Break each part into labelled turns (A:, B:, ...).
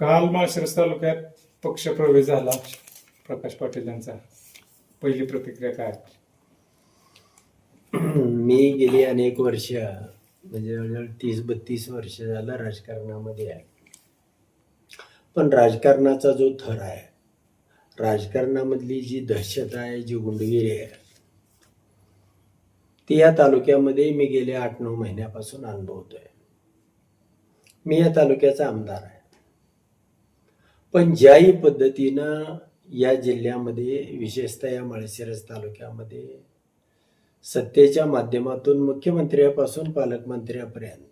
A: काल माळशिरस तालुक्यात पक्षप्रवेश झाला. प्रकाश पाटील यांचा. पहिली प्रतिक्रिया काय?
B: मी गेली अनेक वर्ष म्हणजे जवळजवळ तीस बत्तीस वर्ष झालं राजकारणामध्ये आहे. पण राजकारणाचा जो थर आहे राजकारणामधली जी दहशत आहे जी गुंडगिरी आहे ती या तालुक्यामध्ये मी गेल्या आठ नऊ महिन्यापासून अनुभवतोय. मी या तालुक्याचा आमदार आहे. पण ज्याही पद्धतीनं या जिल्ह्यामध्ये विशेषतः या माळशिरस तालुक्यामध्ये सत्तेच्या माध्यमातून मुख्यमंत्र्यापासून पालकमंत्र्यापर्यंत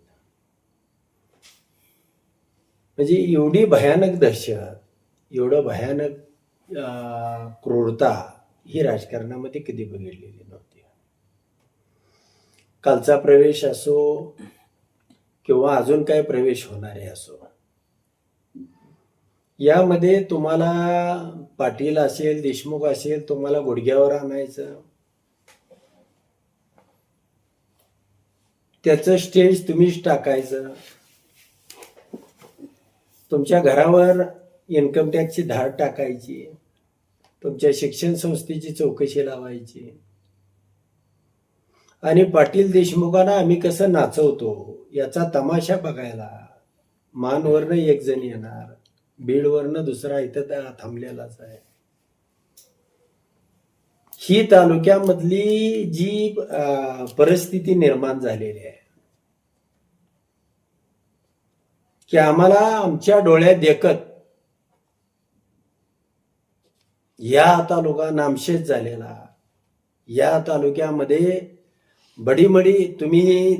B: म्हणजे एवढी भयानक दहशत एवढं भयानक अं, क्रूरता ही राजकारणामध्ये कधी बघितलेली नव्हती. कालचा प्रवेश असो किंवा अजून काय प्रवेश होणारे असो यामध्ये तुम्हाला पाटील असेल देशमुख असेल तुम्हाला गुडघ्यावर आणायचं. त्याचं स्टेज तुम्हीच टाकायचं. तुमच्या घरावर इन्कम टॅक्सची धाड टाकायची. तुमच्या शिक्षण संस्थेची चौकशी लावायची. आणि पाटील देशमुखांना आम्ही कसं नाचवतो याचा तमाशा बघायला. मानवरनं एक जण येणार. बीडवरनं दुसरा इथं त्या थांबलेलाच आहे. ही तालुक्यामधली जी परिस्थिती निर्माण झालेली आहे की आम्हाला आमच्या डोळ्यात देखत या तालुका नामशेष झालेला. या तालुक्यामध्ये बडीमडी तुम्ही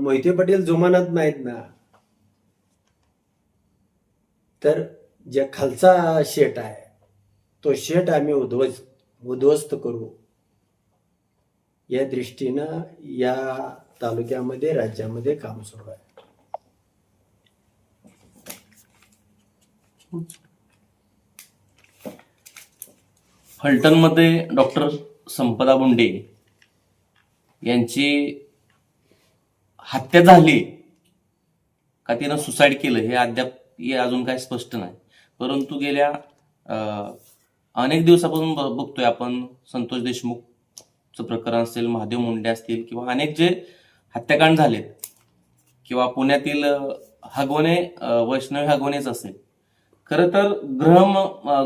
B: मोहिते पटेल जुमानत नाहीत ना? तर जे खालचा शेट आहे तो शेट आम्ही उद्ध्वज उद्ध्वस्त करू. या दृष्टीनं या तालुक्यामध्ये राज्यामध्ये काम सुरू आहे.
C: फलटणमध्ये डॉक्टर संपदा बोंडे यांची हत्या झाली का तिनं सुसाईड केलं हे अद्याप हे अजून काही स्पष्ट नाही. परंतु गेल्या अनेक दिवसापासून बघतोय आपण संतोष देशमुखचं प्रकरण असेल महादेव मुंडे असतील किंवा अनेक जे हत्याकांड झालेत किंवा पुण्यातील हगवणे वैष्णवी हगवणेच असेल. खरं तर गृह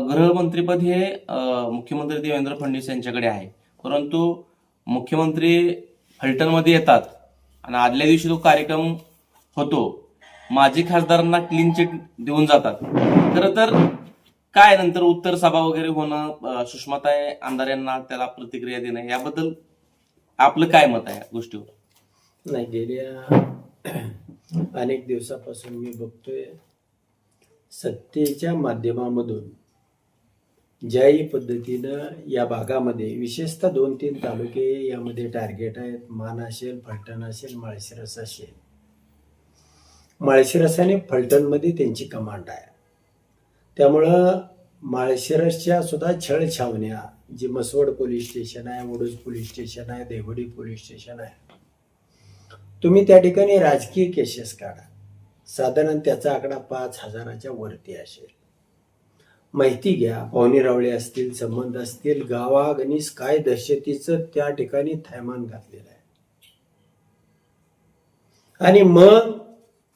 C: गृहमंत्रीपद हे मुख्यमंत्री देवेंद्र फडणवीस यांच्याकडे आहे. परंतु मुख्यमंत्री फलटणमध्ये येतात आणि आदल्या दिवशी तो कार्यक्रम होतो. माजी खासदारांना क्लीन चिट देऊन जातात. खरं तर काय नंतर उत्तर सभा वगैरे होणं अं, सुषमाताई आमदार यांना त्याला प्रतिक्रिया देणं याबद्दल आपलं काय मत आहे गोष्टीवर?
B: नाही गेल्या अनेक दिवसापासून मी बघतोय सत्तेच्या माध्यमामधून ज्याही पद्धतीनं या भागामध्ये विशेषतः दोन तीन तालुके यामध्ये टार्गेट आहेत मान असेल फलटण असेल माळशिरस असेल माळशिरस आणि फलटणमध्ये त्यांची कमांड आहे. त्यामुळं माळशिरसच्या सुद्धा छळ छावण्या जी मसवड पोलीस स्टेशन आहे वडूज पोलीस स्टेशन आहे देवडी पोलीस स्टेशन आहे. तुम्ही त्या ठिकाणी राजकीय केसेस काढा. साधारण त्याचा आकडा पाच हजाराच्या वरती असेल. माहिती घ्या पाहुणे रावळे असतील संबंध असतील गावागणीस काय दहशतीचं त्या ठिकाणी थैमान घातलेलं आहे. आणि मग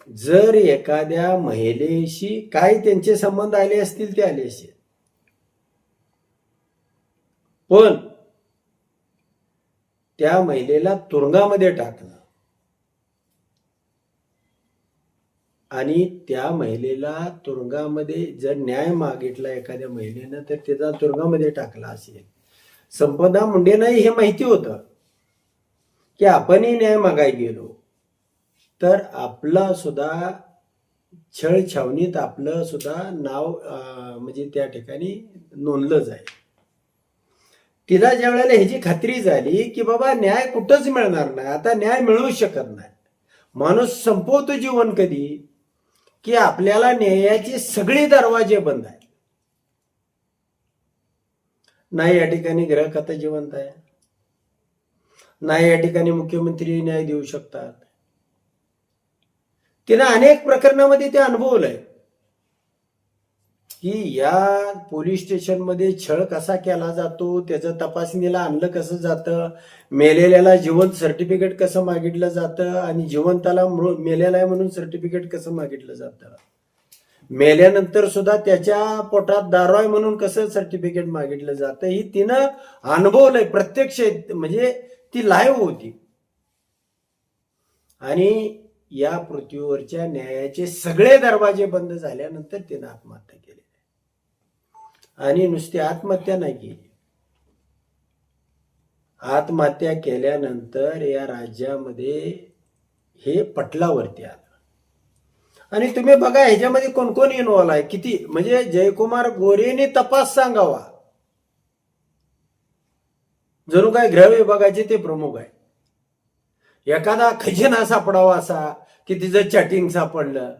B: जर एखाद्या महिलेशी काय त्यांचे संबंध आले असतील ते आले असतील पण त्या महिलेला तुरुंगामध्ये टाकणं आणि त्या महिलेला तुरुंगामध्ये जर न्याय मागितला एखाद्या महिलेनं तर त्याचा तुरुंगामध्ये टाकला असेल. संपदा मुंडेंनाही हे माहिती होतं की आपणही न्याय मागाय गेलो. तर आपला सुद्धा छळ छावणीत आपलं सुद्धा नाव म्हणजे त्या ठिकाणी नोंदलं जाईल. तिला ज्या वेळेला ह्याची खात्री झाली की बाबा न्याय कुठंच मिळणार नाही आता न्याय मिळू शकत नाही. माणूस संपवतो जीवन कधी? की आपल्याला न्यायाचे सगळे दरवाजे बंद आहेत. नाही या ठिकाणी ग्रह खातं जिवंत आहे. नाही या ठिकाणी मुख्यमंत्री न्याय देऊ शकतात. तिनं अनेक प्रकरणामध्ये ते अनुभवलंय. की या पोलीस स्टेशनमध्ये छळ कसा केला जातो त्याचं तपासणीला आणलं कसं जातं मेलेल्याला जिवंत सर्टिफिकेट कसं मागितलं जातं आणि जिवंताला मृ- मेलेला आहे म्हणून सर्टिफिकेट कसं मागितलं जातं. मेल्यानंतर सुद्धा त्याच्या पोटात दारू आहे म्हणून कसं सर्टिफिकेट मागितलं जातं ही तिनं अनुभवलंय प्रत्यक्ष म्हणजे ती लाईव्ह होती. आणि या पृथ्वीवरच्या न्यायाचे सगळे दरवाजे बंद झाल्यानंतर तिनं आत्महत्या केली. आणि नुसती आत्महत्या नाही केली. आत्महत्या केल्यानंतर या राज्यामध्ये हे पटलावरती आलं. आणि तुम्ही बघा ह्याच्यामध्ये कोण कोण इन्व्हॉल्व आहे? किती म्हणजे जयकुमार गोरेने तपास सांगावा. जणू काय गृह विभागाचे ते प्रमुख आहे एखादा खजिना सापडावा असा की तिचं चॅटिंग सापडलं.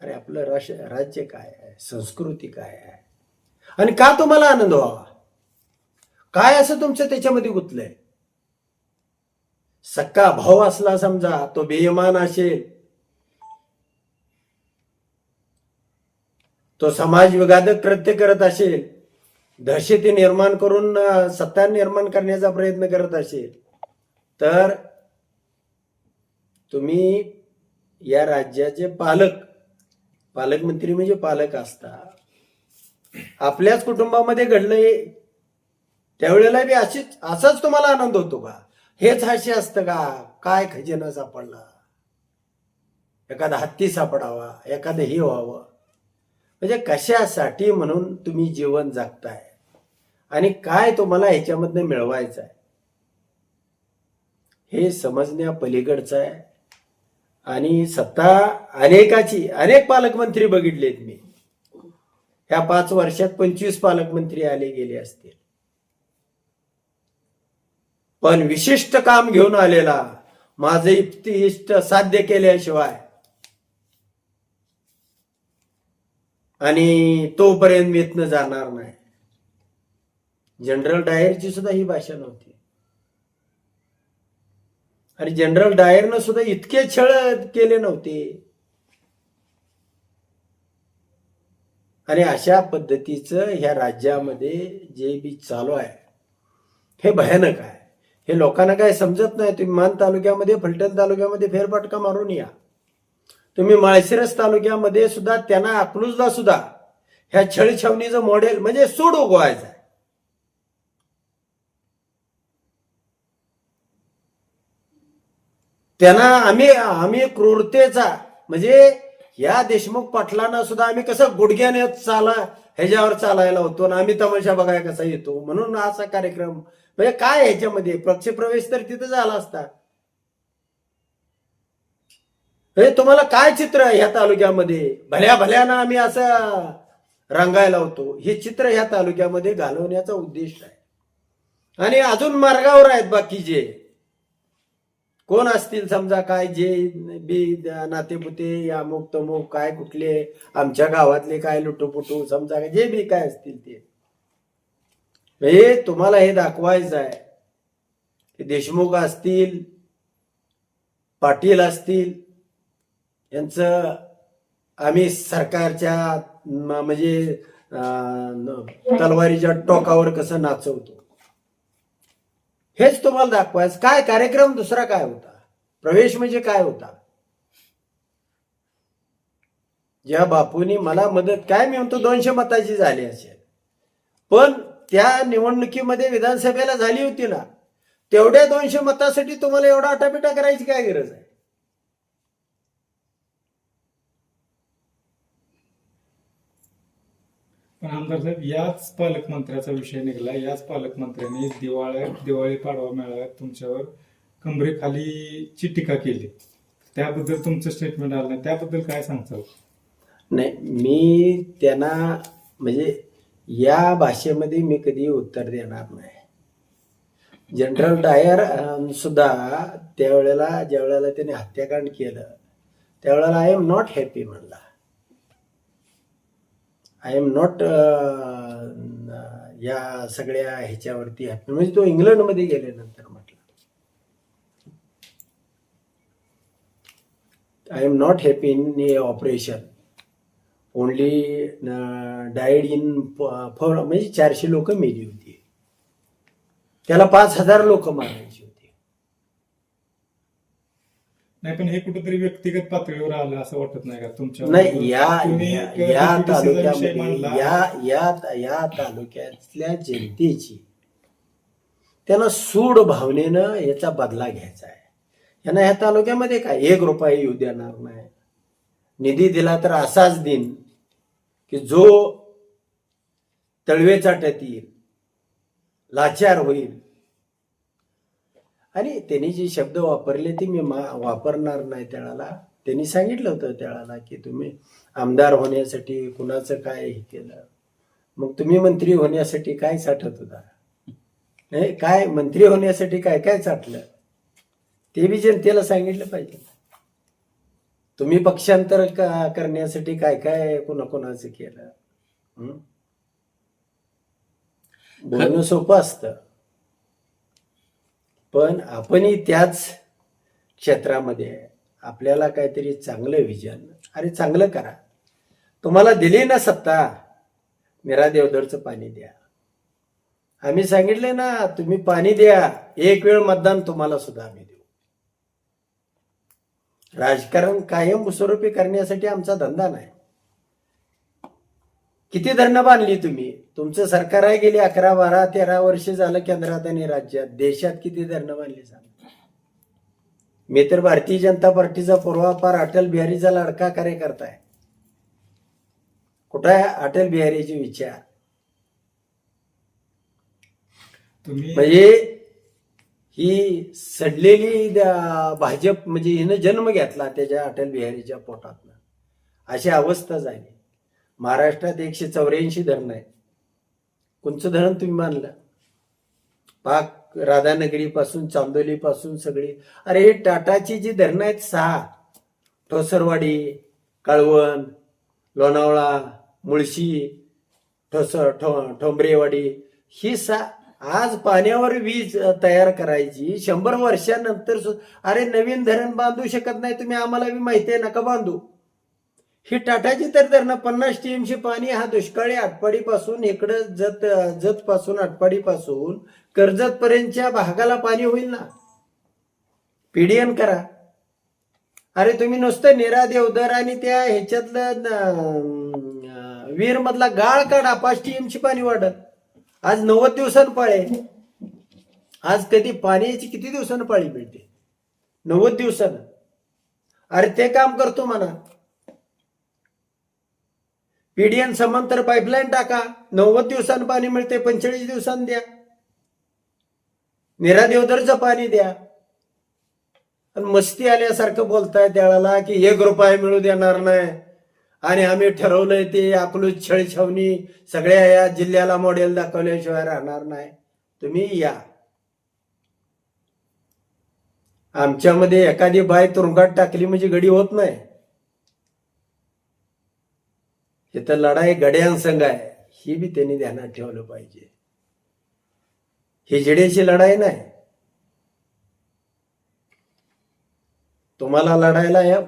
B: अरे आपलं राश राज्य काय आहे? संस्कृती काय आहे? आणि का तुम्हाला आनंद व्हावा? काय असं तुमचं त्याच्यामध्ये गुतलंय? सक्का भाव असला समजा तो बेयमान असेल. तो समाज विघातक कृत्य करत असेल. दहशती निर्माण करून सत्ता निर्माण करण्याचा प्रयत्न करत असेल तर तुम्ही या राज्याचे पालक पालकमंत्री म्हणजे पालक असता. आपल्याच कुटुंबामध्ये घडलंय त्यावेळेला बी अशीच असाच तुम्हाला आनंद होतो का? हेच हास्य असतं का? काय खजिना सापडला? एखादा हत्ती सापडावा एखादं हे व्हावं. म्हणजे कशासाठी म्हणून तुम्ही जीवन जगताय? आणि काय तुम्हाला ह्याच्यामधनं मिळवायचं आहे हे समजण्या पलीकडचं आहे. आणि सत्ता अनेकाची अनेक पालकमंत्री बघितलेत मी. ह्या पाच वर्षात पंचवीस पालकमंत्री आले गेले असतील. पण विशिष्ट काम घेऊन आलेला माझं इष्ट साध्य केल्याशिवाय. आणि तोपर्यंत मी इथनं जाणार नाही. जनरल डायरची सुद्धा ही भाषा नव्हती. आणि जनरल डायरनं सुद्धा इतके छळ केले नव्हते. आणि अशा पद्धतीचं ह्या राज्यामध्ये जे बी चालू आहे हे भयानक आहे. हे लोकांना काय समजत नाही तुम्ही मान तालुक्यामध्ये फलटण तालुक्यामध्ये फेरफटका मारून या. तुम्ही माळशिरस तालुक्यामध्ये सुद्धा त्यांना अकलूजला सुद्धा ह्या छळछावणीचं मॉडेल म्हणजे सूड उगवायचं आहे त्यांना आम्ही आम्ही क्रूरतेचा म्हणजे या देशमुख पाटलांना सुद्धा आम्ही कसं गुडघ्याने चाला ह्याच्यावर चालायला होतो आणि आम्ही तमाशा बघायला कसा येतो? म्हणून असा कार्यक्रम म्हणजे काय ह्याच्यामध्ये? पक्षप्रवेश तर तिथं झाला असता. हे तुम्हाला काय चित्र ह्या तालुक्यामध्ये? भल्या भल्यानं आम्ही असं रंगायला होतो. हे चित्र ह्या तालुक्यामध्ये घालवण्याचा उद्देश आहे. आणि अजून मार्गावर आहेत बाकीचे कोण असतील समजा काय जे बी नातेपुते या अमुक तमुक काय कुठले आमच्या गावातले काय लुटूपुटू समजा जे बी काय असतील ते. हे तुम्हाला हे दाखवायचं आहे. की देशमुख असतील पाटील असतील यांचं आम्ही सरकारच्या म्हणजे तलवारीच्या टोकावर कसं नाचवतो. हेच तुम्हाला दाखवायचं. काय कार्यक्रम दुसरा काय होता? प्रवेश म्हणजे काय होता? ज्या बापूनी मला मदत काय मी म्हणतो दोनशे मताची झाली असेल. पण त्या निवडणुकीमध्ये विधानसभेला झाली होती ना तेवढ्या दोनशे मतासाठी तुम्हाला एवढा आटापिटा करायची काय गरज आहे?
A: पण आमदार साहेब याच पालकमंत्र्याचा विषय निघाला. याच पालकमंत्र्यांनी दिवाळ्या दिवाळी पाडवा मेळाव्यात तुमच्यावर कमरेखालीची टीका केली. त्याबद्दल तुमचं स्टेटमेंट आलं नाही. त्याबद्दल काय सांगताल?
B: नाही मी त्यांना म्हणजे या भाषेमध्ये मी कधी उत्तर देणार नाही. जनरल डायर सुद्धा त्यावेळेला ज्या वेळेला त्याने हत्याकांड केलं त्यावेळेला आय एम नॉट हॅपी म्हणला. आय एम नॉट या सगळ्या ह्याच्यावरती हॅपी म्हणजे तो इंग्लंडमध्ये गेल्यानंतर म्हटलं. I am not happy in operation only died in four म्हणजे चारशे लोक मेली होती. त्याला पाच हजार लोक मारायची होती
A: नाही पण हे कुठेतरी व्यक्तिगत पातळीवर आलं असं वाटत नाही का तुमच्या
B: नाही या या- तालुक्यामध्ये. या या या तालुक्यातल्या जनतेची त्यांना सूड भावनेनं याचा बदला घ्यायचा आहे. यांना ह्या तालुक्यामध्ये काय? एक रुपया येऊ देणार नाही. निधी दिला तर असाच दिन की जो तळवे चाटत येईल लाचार होईल आणि त्यांनी जे शब्द वापरले ते मी मा- वापरणार नाही त्याला. त्यांनी सांगितलं होतं त्याला की तुम्ही आमदार होण्यासाठी कुणाचं काय हे केलं? मग तुम्ही मंत्री होण्यासाठी काय साठत होता? नाही काय मंत्री होण्यासाठी काय काय साठलं? ते बी जनतेला सांगितलं पाहिजे. तुम्ही पक्षांतर का- करण्यासाठी काय काय कोणाकोणाचं केलं? बोलणं सोपं असतं. पण आपणही त्याच क्षेत्रामध्ये आहे. आपल्याला काहीतरी चांगलं विजन अरे चांगलं करा. तुम्हाला दिली ना सत्ता मेरा देवधरचं पाणी द्या. आम्ही सांगितले ना तुम्ही पाणी द्या एक वेळ मतदान तुम्हाला सुद्धा आम्ही देऊ. राजकारण कायम स्वरूपी करण्यासाठी आमचा धंदा नाही. किती धरणं बांधली तुम्ही? तुमचं सरकार आहे गेली अकरा बारा तेरा वर्ष झालं केंद्रात आणि राज्यात. देशात किती धरणं बांधली सांग. मी तर भारतीय जनता पार्टीचा पूर्वापार अटल बिहारीचा लाडका कार्यकर्ता आहे. कुठं आहे अटल बिहारीचे विचार? म्हणजे ही सडलेली भाजप म्हणजे हिनं जन्म घेतला त्याच्या अटल बिहारीच्या पोटातनं. अशी अवस्था झाली. महाराष्ट्रात एकशे चौऱ्याऐंशी धरणं आहेत. कोणचं धरण तुम्ही मानलं पाक राधानगरीपासून चांदोलीपासून सगळी. अरे हे टाटाची जी धरणं आहेत सहा. ठोसरवाडी कळवण लोणावळा मुळशी ठोसर ठो ठोंबरेवाडी. ही सा आज पाण्यावर वीज तयार करायची. शंभर वर्षानंतर सु- अरे नवीन धरण बांधू शकत नाही तुम्ही आम्हाला माहिती आहे नका बांधू. ही टाटाची तर धरणं पन्नास टीएमची पाणी हा दुष्काळी आटपाडीपासून इकडं जत जतपासून आटपाडीपासून कर्जत पर्यंतच्या भागाला पाणी होईल ना? पीडीएन करा. अरे तुम्ही नुसतं निरा देवधर आणि त्या ह्याच्यातलं वीर मधला गाळ काढा पाच टीएमची पाणी वाढत. आज नव्वद दिवसानं पाळे. आज कधी पाण्याची किती दिवसानं पाळी मिळते? नव्वद दिवसानं अरे ते काम करतो म्हणा. पीडीएन समांतर पाईपलाईन टाका. नव्वद दिवसांनी पाणी मिळते पंचेचाळीस दिवसांनी द्या. निरादेवदरचं पाणी द्या. आणि मस्ती आल्यासारखं बोलताय त्यावेळेला की एक रुपया मिळू देणार नाही. आणि आम्ही ठरवलंय ते अकलूज छळछावणी सगळ्या या जिल्ह्याला मॉडेल दाखवल्याशिवाय राहणार नाही. तुम्ही या. आमच्यामध्ये एखादी बाय तुरुंगात टाकली म्हणजे घडी होत नाही. इथं लढाई गड्यांसंग आहे. ही बी त्यांनी ध्यानात ठेवलं पाहिजे. ही जिड्याची लढाई नाही. तुम्हाला लढायला या.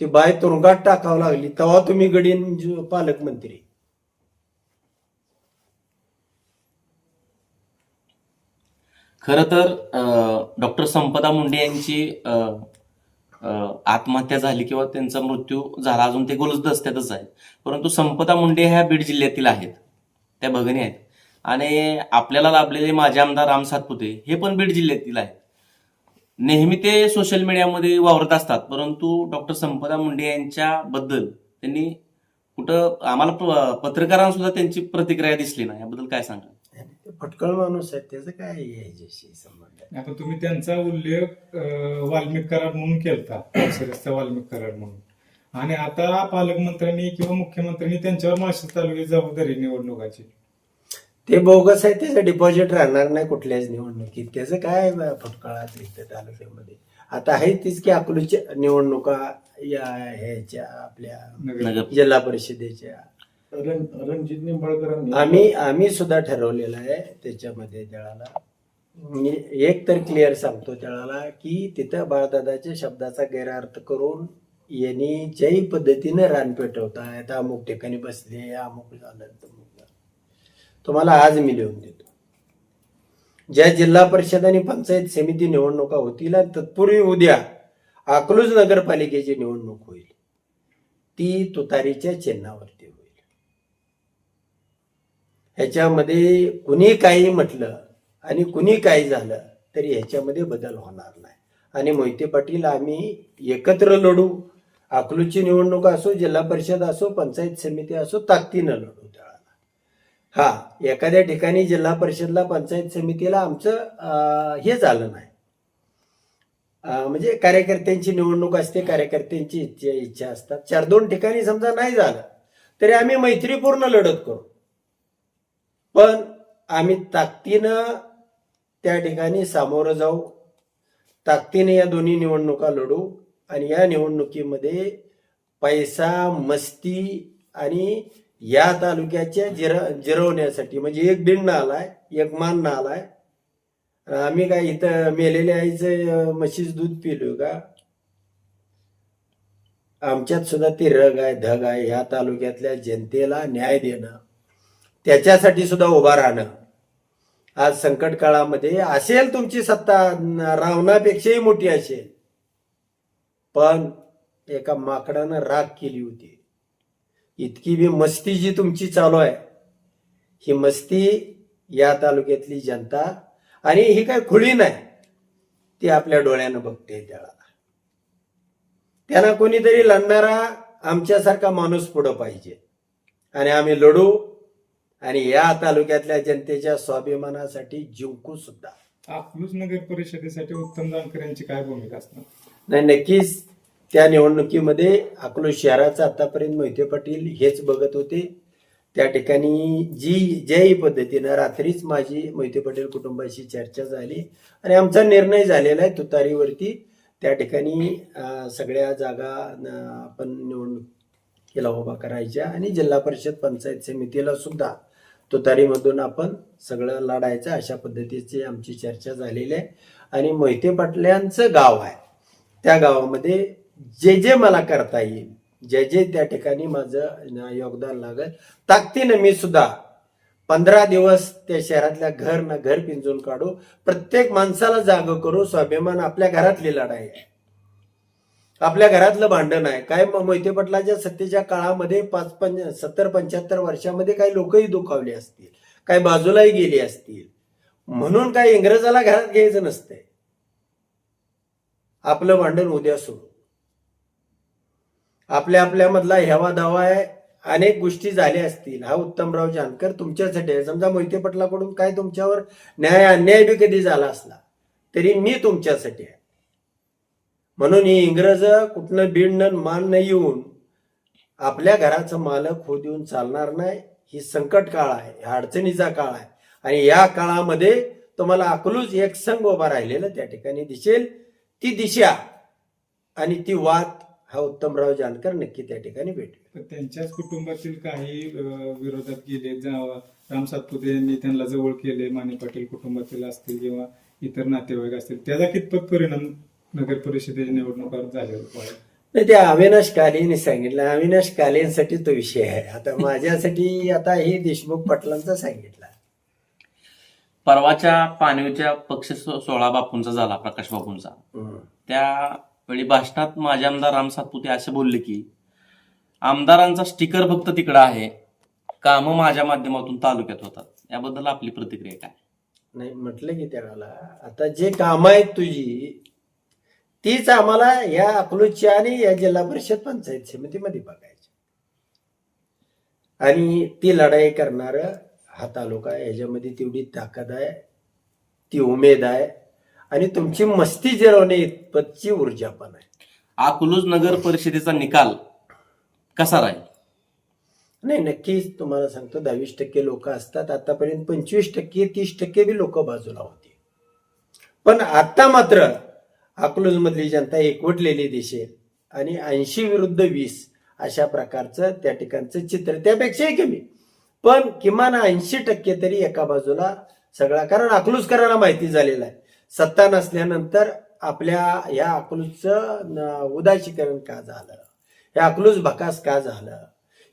B: ती बाय तुरुंगात टाकावं लागली. तेव्हा तुम्ही गडीन पालकमंत्री.
C: खर तर डॉक्टर संपदा मुंडे यांची आत्महत्या झाली किंवा त्यांचा मृत्यू झाला अजून ते गुलदस्त्यातच आहे परंतु संपदा मुंडे ह्या बीड जिल्ह्यातील आहेत. त्या भगिनी आहेत. आणि आपल्याला लाभलेले माजी आमदार राम सातपुते हे पण बीड जिल्ह्यातील आहेत. नेहमी ते सोशल मीडियामध्ये वावरत असतात. परंतु डॉक्टर संपदा मुंडे यांच्याबद्दल त्यांनी कुठं आम्हाला प- पत्रकारांना सुद्धा त्यांची प्रतिक्रिया दिसली नाही. याबद्दल काय सांगा
B: पटकळ फटकळ माणूस आहे त्याचं काय याच्याशी संबंध?
A: आता तुम्ही त्यांचा उल्लेख वाल्मिक करार म्हणून केलता. अक्षरस्थ वाल्मिक करार म्हणून. आणि आता पालकमंत्र्यांनी किंवा मुख्यमंत्र्यांनी त्यांच्यावर माळशेज तालुक्याची जबाबदारी निवडणुकाची.
B: ते बोगस आहे त्याचं डिपॉझिट राहणार नाही कुठल्याच निवडणुकीत. त्याचं काय फटकळाच इथं तालुक्यामध्ये? आता आहे तीच की अकलूच्या निवडणुका या ह्याच्या आपल्या जिल्हा परिषदेच्या.
D: रण- रणजित निंबाळकरांनी
B: आम्ही आम्ही सुद्धा ठरवलेलं आहे त्याच्यामध्ये त्याला मी एक तर क्लिअर सांगतो त्याला की तिथं बाळदादाच्या शब्दाचा गैरअर्थ करून यांनी ज्याही पद्धतीने रान पेटवतायत अमुक ठिकाणी बसले अमुक झालं तमुक झालं. तुम्हाला आज मी लिहून देतो. ज्या जिल्हा परिषद आणि पंचायत समिती निवडणुका होतील आणि तत्पूर्वी उद्या अकलूज नगरपालिकेची निवडणूक होईल ती तुतारीच्या चिन्हावरती होईल. ह्याच्यामध्ये कुणी काही म्हटलं आणि कुणी काही झालं तरी ह्याच्यामध्ये बदल होणार नाही. आणि मोहिते पाटील आम्ही एकत्र लढू. अकलूची निवडणूक असो जिल्हा परिषद असो पंचायत समिती असो ताकदीनं लढू त्याला. हा एखाद्या ठिकाणी जिल्हा परिषदला पंचायत समितीला आमचं हे झालं नाही. म्हणजे कार्यकर्त्यांची निवडणूक असते कार्यकर्त्यांची इच्छा इच्छा असतात. चार दोन ठिकाणी समजा नाही झालं तरी आम्ही मैत्रीपूर्ण लढत करू. पण आम्ही ताकदीनं त्या ठिकाणी सामोरं जाऊ. ताकदीने या दोन्ही निवडणुका लढू आणि या निवडणुकीमध्ये पैसा मस्ती आणि या तालुक्याच्या जिर जिरवण्यासाठी म्हणजे एक दिंड आलाय एक मान आलाय. आम्ही काय इथं मेलेल्या आईचं म्हशीच दूध पिलो का? आमच्यात सुद्धा ती रग आहे धग आहे. ह्या तालुक्यातल्या जनतेला न्याय देणं त्याच्यासाठी सुद्धा उभा राहणं. आज संकट काळामध्ये असेल तुमची सत्ता रावणापेक्षाही मोठी असेल. पण एका माकडानं राग केली होती. इतकी बी मस्ती जी तुमची चालू आहे ही मस्ती या तालुक्यातली जनता आणि ही काय खुळी नाही ती आपल्या डोळ्यानं बघते त्याला. त्यांना कोणीतरी लढणारा आमच्यासारखा माणूस पुढं पाहिजे. आणि आम्ही लढू आणि या तालुक्यातल्या जनतेच्या स्वाभिमानासाठी जिंकू सुद्धा.
A: अकलूज नगर परिषदेसाठी उत्तम जानकर यांची काय भूमिका असणार?
B: नाही नक्कीच त्या निवडणुकीमध्ये अकलूज शहराचं आतापर्यंत मोहिते पाटील हेच बघत होते. त्या ठिकाणी जी ज्याही पद्धतीनं रात्रीच माझी मोहिते पाटील कुटुंबाशी चर्चा झाली आणि आमचा निर्णय झालेला आहे तुतारीवरती. त्या ठिकाणी अं, सगळ्या जागा अं, आपण तिला उभा करायच्या आणि जिल्हा परिषद पंचायत समितीला सुद्धा तुतारीमधून आपण सगळं लढायचं अशा पद्धतीची आमची चर्चा झालेली आहे. आणि मोहिते पाटल्यांचं गाव आहे. त्या गावामध्ये जे जे मला करता येईल जे जे त्या ठिकाणी माझं योगदान लागेल ताकदीनं मी सुद्धा पंधरा दिवस त्या शहरातल्या घर ना घर पिंजून काढू प्रत्येक माणसाला जाग करू स्वाभिमान आपल्या घरातली लढाई आहे. आपल्या घरातलं भांडण आहे. काय म- मोहिते सत्तेच्या काळामध्ये पाच पंच सत्तर पंच्याहत्तर वर्षामध्ये काही लोकही दुखावले असतील. काही बाजूलाही गेले असतील. म्हणून काय इंग्रजाला घरात घ्यायचं नसतंय. आपलं भांडण उद्या सुरू. आपल्या आपल्यामधला ह्यावा धावा आहे. अनेक गोष्टी झाल्या असतील. हा उत्तमराव जानकर तुमच्यासाठी आहे. समजा मोहिते पटलाकडून काय तुमच्यावर न्याय अन्याय बी कधी झाला असला तरी मी तुमच्यासाठी आहे. म्हणून ही इंग्रज कुठनं बिडणं मान न येऊन आपल्या घराचं मालक हो देऊन चालणार नाही. ही संकट काळ आहे हा अडचणीचा काळ आहे. आणि या काळामध्ये तुम्हाला अकलूज एक संघ उभा राहिलेला त्या ठिकाणी दिसेल. ती दिशा आणि ती वाद हा उत्तमराव जानकर नक्की त्या ठिकाणी भेटेल.
A: त्यांच्याच कुटुंबातील काही विरोधात गेले जा- राम सातपुते यांनी त्यांना जवळ केले माने पाटील कुटुंबातील असतील किंवा इतर नातेवाईक असतील त्याचा कितपत परिणाम नगर परिषदेच्या निवडणुकावर झाल्यावर पाहिजे
B: नाही ते अविनाश कालेने सांगितलं. अविनाश कालेंसाठी तो विषय आहे. आता माझ्यासाठी आता हे देशमुख पाटलांचा सांगितलं.
C: परवाच्या पानवीच्या पक्ष सो- सोहळा बापूंचा झाला प्रकाश बापूंचा. त्यावेळी भाषणात माझे आमदार राम सातपुते असे बोलले की आमदारांचा स्टिकर फक्त तिकडं आहे. कामं माझ्या माध्यमातून तालुक्यात होतात. याबद्दल आपली प्रतिक्रिया काय?
B: नाही म्हटलं की त्याला आता जे कामं आहेत तुझी तीच आम्हाला या अकलूजच्या आणि या जिल्हा परिषद पंचायत समितीमध्ये बघायची. आणि ती लढाई करणार हा तालुका आहे. याच्यामध्ये तेवढी ताकद आहे. ती उमेद आहे. आणि तुमची मस्ती जिरवणे इतपतची ऊर्जा पण आहे.
C: अकलूज नगर परिषदेचा निकाल कसा राहील?
B: नाही नक्कीच तुम्हाला सांगतो दहावीस टक्के लोक असतात. आतापर्यंत पंचवीस टक्के तीस टक्के बी लोक बाजूला होती. पण आता मात्र अकलूजमधली जनता एकवटलेली दिसेल. आणि ऐंशी विरुद्ध वीस अशा प्रकारचं त्या ठिकाणचं चित्र त्यापेक्षाही कमी. पण किमान ऐंशी टक्के तरी एका बाजूला सगळा कारण अकलूजकरांना माहिती झालेला आहे. सत्ता नसल्यानंतर आपल्या या अकलूजचं उदासीकरण का झालं? हे अकलूज भकास का झालं?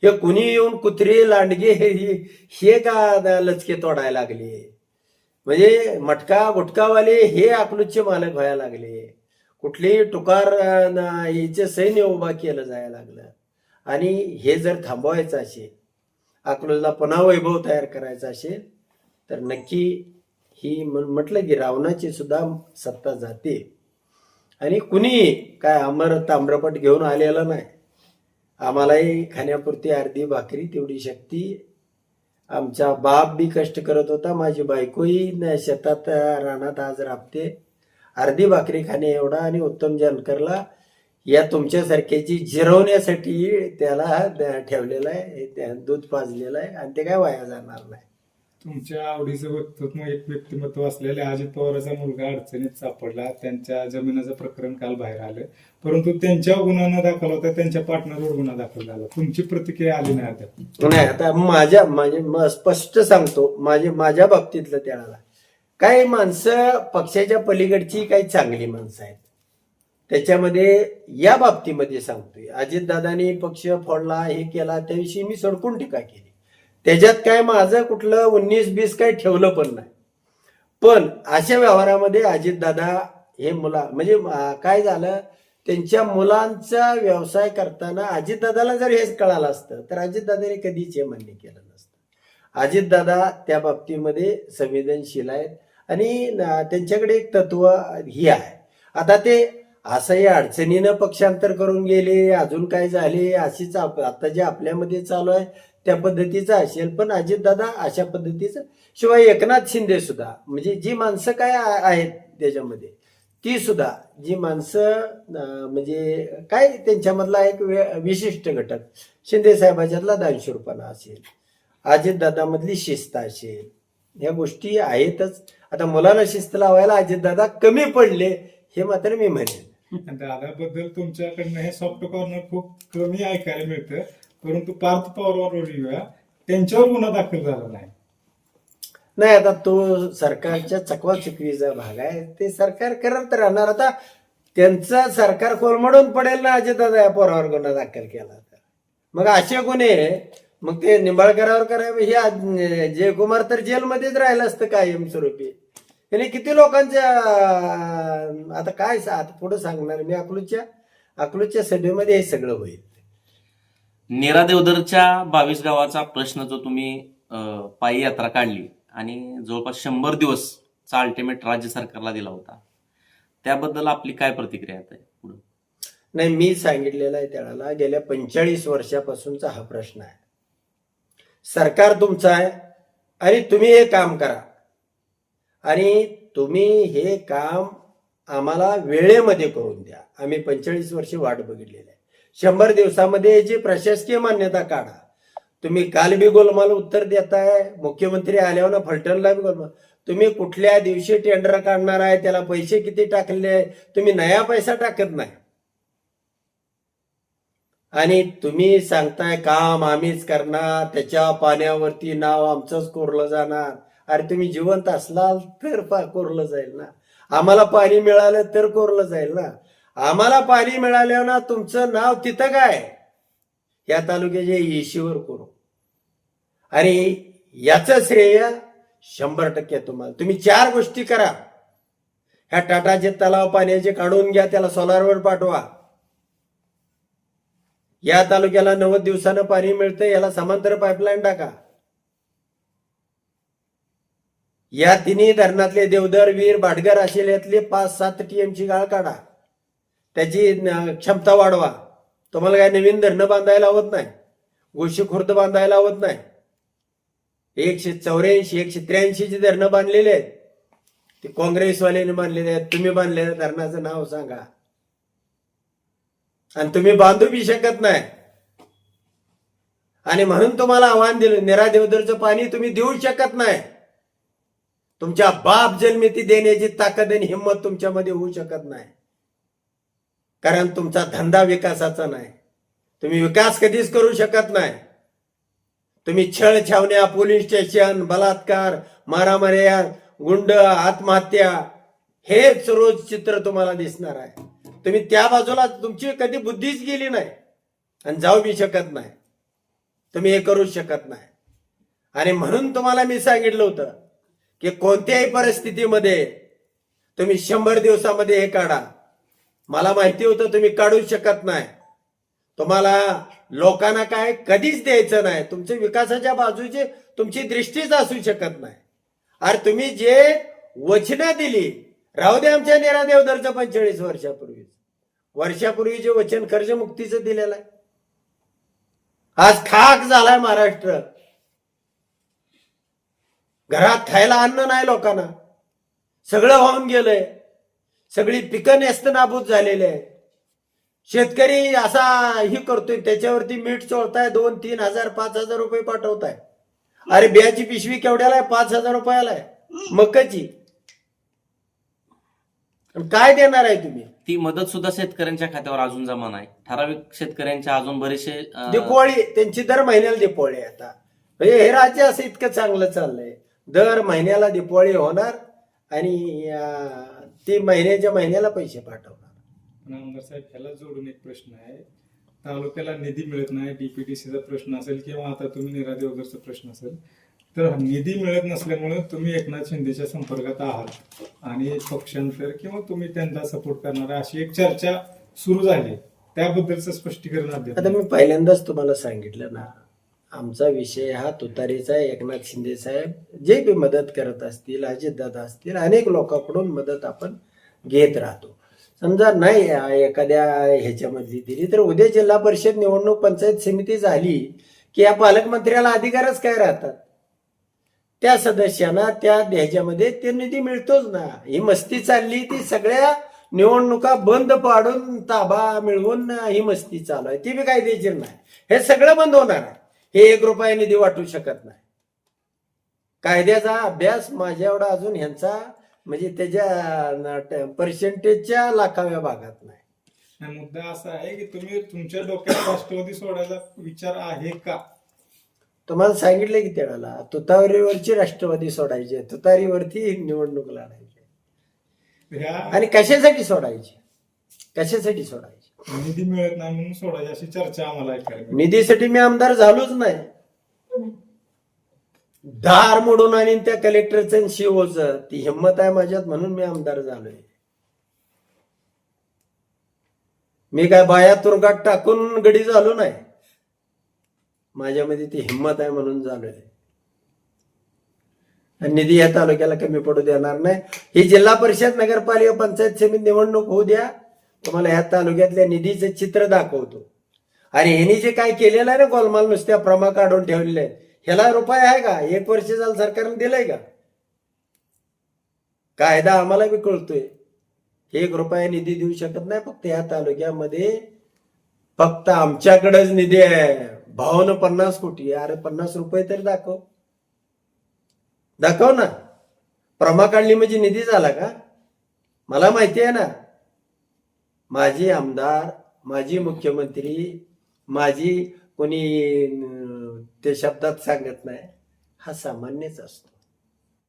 B: हे कुणी येऊन कुत्रे लांडगे हे हे का लचके तोडायला लागले? म्हणजे मटका गुटकावाले हे अकलूजचे मालक व्हायला लागले. कुठलेही टुकार अं, हिचे सैन्य उभा केलं जायला लागलं. आणि हे जर थांबवायचं असेल अकलूजला पुन्हा वैभव तयार करायचा असेल तर नक्की ही म्हटलं की रावणाची सुद्धा सत्ता जाते. आणि कुणी काय अमर ताम्रपट घेऊन आलेला नाही. आम्हालाही खाण्यापुरती अर्धी भाकरी तेवढी शक्ती आमचा बाप बी कष्ट करत होता. माझी बायकोही शेतात रानात आज राबते. अर्धी भाकरी खाणे एवढा आणि उत्तम जानकरला या तुमच्यासारख्याची जिरवण्यासाठी त्याला ठेवलेला आहे. दूध पाजलेलं आहे. आणि ते काय वाया जाणार नाही.
A: तुमच्या आवडीचं व्यक्तित्व एक व्यक्तिमत्व असलेल्या अजित पवाराचा मुलगा अडचणीत सापडला. त्यांच्या जमिनीचं प्रकरण काल बाहेर आलं. परंतु त्यांच्या गुन्हा न दाखल होता त्यांच्या पार्टनरवर गुन्हा दाखल झाला. तुमची प्रतिक्रिया आली नाही आता.
B: नाही आता माझ्या म्हणजे म- स्पष्ट सांगतो माझे माझ्या बाबतीतलं त्याला. काही माणसं पक्षाच्या पलीकडची काही चांगली माणसं आहेत. त्याच्यामध्ये या बाबतीमध्ये सांगतोय. अजितदादानी पक्ष फोडला हे केला त्याविषयी मी सडकून टीका केली. त्याच्यात काय माझं कुठलं उन्नीस बीस काही ठेवलं पण नाही. पण अशा व्यवहारामध्ये अजितदादा हे मुला म्हणजे काय झालं? त्यांच्या मुलांचा व्यवसाय करताना अजितदादाला जर हेच कळालं असतं तर अजितदादाने कधीच हे मान्य केलं नसतं. अजितदादा त्या बाबतीमध्ये संवेदनशील आहेत आणि त्यांच्याकडे एक तत्व ही आहे. आता ते असंही अडचणीनं पक्षांतर करून गेले अजून काय झाले अशीच आप- आता जे आपल्यामध्ये चालू आहे त्या पद्धतीचं असेल. पण अजितदादा अशा पद्धतीचं. शिवाय एकनाथ शिंदे सुद्धा म्हणजे जी माणसं काय आहेत त्याच्यामध्ये ती सुद्धा जी माणसं म्हणजे काय त्यांच्यामधला एक विशिष्ट घटक शिंदे साहेबाच्यातला दानशूरपणा असेल अजितदादामधली शिस्त असेल ह्या गोष्टी आहेतच. आता मुलांना शिस्त लावायला अजितदादा कमी पडले हे मात्र मी म्हणेन.
A: दादाबद्दल तुमच्याकडनं हे सॉफ्ट कॉर्नर खूप कमी ऐकायला मिळतं. परंतु पार्थ पवार येऊया त्यांच्यावर गुन्हा दाखल झाला नाही.
B: नाही आता तो सरकारच्या चकवा चुकवीचा भाग आहे. ते सरकार करत राहणार. आता त्यांचं सरकार कोलमडून पडेल ना अजितदादा या पोरावर गुन्हा दाखल केला तर. मग असे गुन्हे मग ते निंबाळकरावर करावे. हे आज- जयकुमार तर जेलमध्येच राहिलं असतं कायमस्वरूपी. त्याने किती लोकांच्या आता काय आता पुढे सांगणार मी अकलूजच्या अकलूजच्या सभेमध्ये हे सगळं होईल.
C: नेरा देवदरच्या बावीस गावाचा प्रश्न जो तुम्ही पायी यात्रा काढली आणि जवळपास शंभर दिवसचा अल्टिमेट राज्य सरकारला दिला होता त्याबद्दल आपली काय प्रतिक्रिया आहे पुढे?
B: नाही मी सांगितलेलं आहे त्याला गेल्या पंचेचाळीस वर्षापासूनचा हा प्रश्न आहे. सरकार तुमचं आहे आणि तुम्ही हे काम करा. आणि तुम्ही हे काम आम्हाला वेळेमध्ये करून द्या. आम्ही पंचेचाळीस वर्षे वाट बघितलेली आहे. शंभर दिवसामध्ये याची प्रशासकीय मान्यता काढा. तुम्ही काल बी गोलमाल उत्तर देताय मुख्यमंत्री आल्यावर ना फलटणला बी गोलमाल. तुम्ही कुठल्या दिवशी टेंडर काढणार आहे त्याला पैसे किती टाकले आहे तुम्ही नया पैसा टाकत नाही. आणि तुम्ही सांगताय काम आम्हीच करणार त्याच्या पाण्यावरती नाव आमचंच कोरलं जाणार. अरे तुम्ही जिवंत असलाल तर कोरलं जाईल ना. आम्हाला पाणी मिळालं तर कोरलं जाईल ना. आम्हाला पाणी मिळाल्यावर ना तुमचं नाव तिथं काय? या तालुक्याच्या येशीवर करू. आणि याचं श्रेय शंभर टक्के तुम्हाला. तुम्ही चार गोष्टी करा. ह्या टाटाचे तलाव पाण्याचे काढून घ्या त्याला सोलारवर पाठवा. या तालुक्याला नव्वद दिवसानं पाणी मिळतं याला समांतर पाईपलाईन टाका. या तिन्ही धरणातले देवदर वीर भाटगर असेल पाच सात टीएमची गाळ काढा. त्याची क्षमता वाढवा. तुम्हाला काय नवीन धरणं बांधायला हवत नाही. गोशी खुर्द बांधायला हवत नाही. एकशे चौऱ्याऐंशी एकशे त्र्याऐंशीची धरणं बांधलेली आहेत. ते काँग्रेसवाल्याने बांधलेले आहेत. तुम्ही बांधलेल्या धरणाचं नाव सांगा. आणि तुम्ही बांधू बी शकत नाही. आणि म्हणून तुम्हाला आव्हान दिलं निरा देवदरचं पाणी तुम्ही देऊ शकत नाही. तुमच्या बाप जन्मिती देण्याची ताकद आणि हिंमत तुमच्यामध्ये होऊ शकत नाही. कारण तुमचा धंदा विकासाचा नाही. तुम्ही विकास कधीच करू शकत नाही. तुम्ही छळ छावण्या पोलीस स्टेशन बलात्कार मारामाऱ्या गुंड आत्महत्या हेच रोज चित्र तुम्हाला दिसणार आहे. तुम्ही त्या बाजूला तुमची कधी बुद्धीच गेली नाही आणि जाऊ बी शकत नाही. तुम्ही हे करू शकत नाही. आणि म्हणून तुम्हाला मी सांगितलं होतं की कोणत्याही परिस्थितीमध्ये तुम्ही शंभर दिवसामध्ये हे काढा. मला माहिती होतं तुम्ही काढू शकत नाही. तुम्हाला लोकांना काय कधीच द्यायचं नाही. तुमच्या विकासाच्या बाजूची तुमची दृष्टीच असू शकत नाही. अरे तुम्ही जे वचनं दिली राहू दे आमच्या नेरा देवदरचं पंचेचाळीस वर्षापूर्वी वर्षापूर्वी जे वचन कर्जमुक्तीचं दिलेलं आहे. आज खाक झालाय महाराष्ट्र. घरात खायला अन्न नाही लोकांना. सगळं वाहून गेलंय. सगळी पिकं नेस्त नाबूद झालेली आहे शेतकरी असा ही करतोय त्याच्यावरती मीठ चोळताय दोन तीन हजार पाच हजार रुपये पाठवताय. अरे बियाची पिशवी केवढ्याला आहे? पाच हजार रुपयाला आहे. मकाची काय देणार आहे तुम्ही?
C: ती मदत सुद्धा शेतकऱ्यांच्या खात्यावर अजून जमा नाही. ठराविक शेतकऱ्यांच्या अजून बरेचसे
B: दिपोळी त्यांची दर महिन्याला दिपोळी आता. म्हणजे हे राज्य असं इतकं चांगलं चाललंय. दर महिन्याला दिपोळी होणार आणि ती महिन्याच्या महिन्याला पैसे पाठवणार.
A: पण आमदार साहेब ह्याला जोडून एक प्रश्न आहे. तालुक्याला निधी मिळत नाही डीपीटीसीचा प्रश्न असेल किंवा आता तुम्ही निरा देवघरचा प्रश्न असेल तर निधी मिळत नसल्यामुळे तुम्ही एकनाथ शिंदेच्या संपर्कात आहात आणि पक्षांतर किंवा तुम्ही त्यांना सपोर्ट करणार अशी एक चर्चा सुरू झाली त्याबद्दलचं स्पष्टीकरण
B: आता मी पहिल्यांदाच तुम्हाला सांगितलं ना आमचा विषय हा तुतारीचा एकनाथ शिंदे साहेब. जे बी मदत करत असतील अजितदादा असतील अनेक लोकांकडून मदत आपण घेत राहतो. समजा नाही एखाद्या ह्याच्यामधली दिली तर उद्या जिल्हा परिषद निवडणूक पंचायत समिती झाली की या पालकमंत्र्याला अधिकारच काय राहतात? त्या सदस्यांना त्या ह्याच्यामध्ये ते निधी मिळतोच ना. ही मस्ती चालली ती सगळ्या निवडणुका बंद पाडून ताबा मिळवून ही मस्ती चालू आहे. ती बी कायदेशीर नाही. हे सगळं बंद होणार आहे. हे एक रुपया निधी वाटू शकत नाही. कायद्याचा अभ्यास माझ्या एवढा अजून ह्यांचा म्हणजे त्याच्या पर्सेंटेजच्या लाखाव्या भागात नाही.
A: मुद्दा असा आहे की तुम्ही तुमच्या डोक्यात राष्ट्रवादी सोडायचा विचार आहे का?
B: तुम्हाला सांगितलं की त्याला तुतारीवरची राष्ट्रवादी सोडायची. तुतारीवरती निवडणूक लढायची. आणि कशासाठी सोडायची? कशासाठी सोडायची?
A: निधी मिळत नाही म्हणून सोडायची अशी चर्चा आम्हाला ऐकायला
B: निधीसाठी मी आमदार झालोच नाही. दार मोडून आणि त्या कलेक्टरचं शिवच ती हिंमत आहे माझ्यात म्हणून मी आमदार झालोय. मी काय बाया तुरुंगात टाकून गडी झालो नाही. माझ्यामध्ये ती हिंमत आहे म्हणून झालोय. आणि निधी या तालुक्याला कमी पडू देणार नाही. ही जिल्हा परिषद नगरपालिका पंचायत समिती निवडणूक होऊ द्या. तुम्हाला ह्या तालुक्यातल्या निधीचं चित्र दाखवतो. आणि ह्यांनी जे काय केलेलं आहे ना गोलमाल नुसत्या प्रमा काढून ठेवलेले आहेत ह्याला रुपये आहे का? एक वर्ष झालं सरकारने दिलंय का? कायदा आम्हाला बी कळतोय. एक रुपया निधी देऊ शकत नाही फक्त ह्या तालुक्यामध्ये. फक्त आमच्याकडेच निधी आहे. भावानं पन्नास कोटी अरे पन्नास रुपये तरी दाखव. दाखव ना. प्रमा काढली म्हणजे निधी झाला का? मला माहिती आहे ना. माजी आमदार माजी मुख्यमंत्री माझी कोणी ते शब्दात सांगत नाही हा सामान्यच असतो.